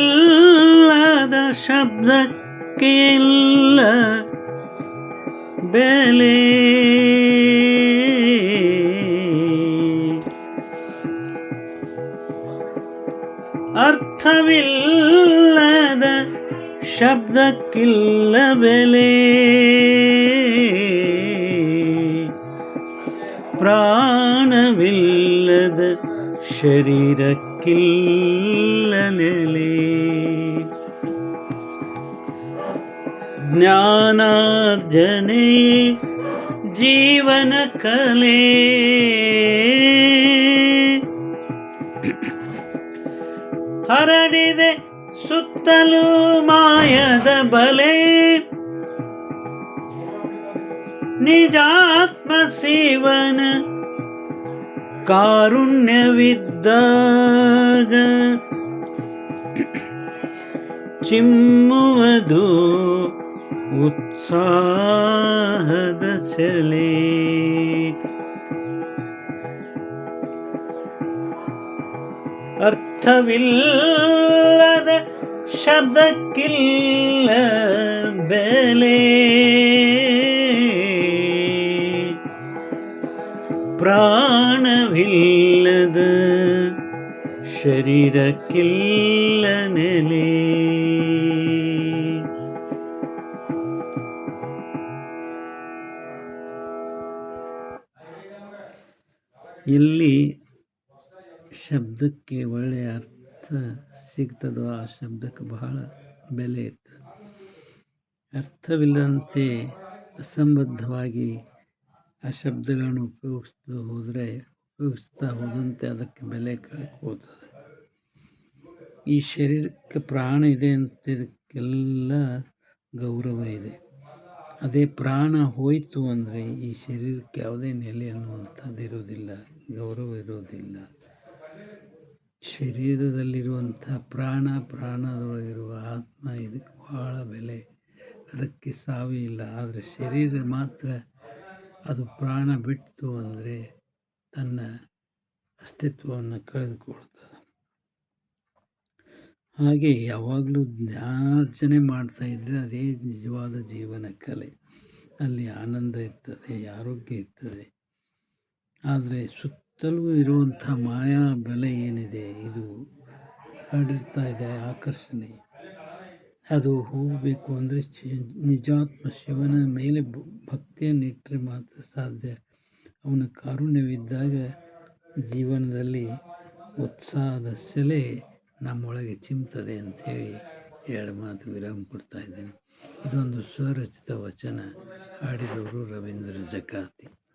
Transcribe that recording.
ಅರ್ಥವಿಲ್ಲದ ಶಬ್ದಕ್ಕೆ ಇಲ್ಲ ಬೆಲೆ ಅರ್ಥವಿಲ್ಲದ ಶಬ್ದಕ್ಕಿಲ್ಲ ಬೆಲೆ ಪ್ರಾಣವಿಲ್ಲದ ಶರೀರಕ್ಕಿಲ್ಲ ನೆಲೆ ಜ್ಞಾನಾರ್ಜನೆ ಜೀವನ ಕಲೆ ಹರಡಿದೆ ಸುತ್ತಲೂ ಮಾಯದ ಬಲೆ ನಿಜಾತ್ಮ ಶಿವನ ಕಾರುಣ್ಯವಿದ್ದಾಗ ಚಿಮ್ಮುವುದು ಉತ್ಸಾಹದ ಸೆಲೆ. ಅರ್ಥವಿಲ್ಲದ ಶಬ್ದಕ್ಕಿಲ್ಲ ಬೆಲೆ. ಪ್ರಾಣವಿಲ್ಲದ ಶರೀರಕ್ಕಿಲ್ಲ ನೆಲೆ ಎಲ್ಲಿ ಶಬ್ದಕ್ಕೆ ಒಳ್ಳೆಯ ಅರ್ಥ ಸಿಗ್ತದೋ ಆ ಶಬ್ದಕ್ಕೆ ಬಹಳ ಬೆಲೆ ಇರ್ತದೆ. ಅರ್ಥವಿಲ್ಲದಂತೆ ಅಸಂಬದ್ಧವಾಗಿ ಆ ಶಬ್ದಗಳನ್ನು ಉಪಯೋಗಿಸ್ತಾ ಹೋದರೆ, ಉಪಯೋಗಿಸ್ತಾ ಹೋದಂತೆ ಅದಕ್ಕೆ ಬೆಲೆ ಕಳ್ಕೋತದೆ ಈ ಶರೀರಕ್ಕೆ ಪ್ರಾಣ ಇದೆ ಅಂತ ಇದಕ್ಕೆಲ್ಲ ಗೌರವ ಇದೆ. ಅದೇ ಪ್ರಾಣ ಹೋಯಿತು ಅಂದರೆ ಈ ಶರೀರಕ್ಕೆ ಯಾವುದೇ ನೆಲೆ ಅನ್ನುವಂಥದ್ದು ಇರೋದಿಲ್ಲ ಗೌರವ ಇರೋದಿಲ್ಲ ಶರೀರದಲ್ಲಿರುವಂಥ ಪ್ರಾಣ, ಪ್ರಾಣದೊಳಗಿರುವ ಆತ್ಮ ಇದಕ್ಕೆ ಭಾಳ ಬೆಲೆ. ಅದಕ್ಕೆ ಸಾವಿಲ್ಲ. ಆದರೆ ಶರೀರ ಮಾತ್ರ ಅದು ಪ್ರಾಣ ಬಿಟ್ಟಿತು ಅಂದರೆ ತನ್ನ ಅಸ್ತಿತ್ವವನ್ನು ಕಳೆದುಕೊಳ್ತದೆ ಹಾಗೆ ಯಾವಾಗಲೂ ಜ್ಞಾನಾರ್ಜನೆ ಇದ್ದರೆ ಅದೇ ನಿಜವಾದ ಜೀವನ ಕಲೆ. ಅಲ್ಲಿ ಆನಂದ ಇರ್ತದೆ, ಆರೋಗ್ಯ ಇರ್ತದೆ. ಆದರೆ ಸುತ್ತಲೂ ಇರುವಂಥ ಮಾಯಾ ಬೆಲೆ ಏನಿದೆ, ಇದು ಹರಡಿರ್ತಾ ಇದೆ, ಆಕರ್ಷಣೆ. ಅದು ಹೋಗಬೇಕು ಅಂದರೆ ನಿಜಾತ್ಮ ಶಿವನ ಮೇಲೆ ಭಕ್ತಿಯನ್ನು ಇಟ್ಟರೆ ಮಾತ್ರ ಸಾಧ್ಯ. ಅವನ ಕಾರುಣ್ಯವಿದ್ದಾಗ ಜೀವನದಲ್ಲಿ ಉತ್ಸಾಹದ ಸೆಲೆ ನಮ್ಮೊಳಗೆ ಚಿಮ್ತದೆ ಅಂಥೇಳಿ ಎರಡು ಮಾತು ವಿರಾಮ ಕೊಡ್ತಾ ಇದ್ದೇನೆ. ಇದೊಂದು ಸ್ವರಚಿತ ವಚನ ಹಾಡಿದವರು ರವೀಂದ್ರ ಜಕಾತಿ.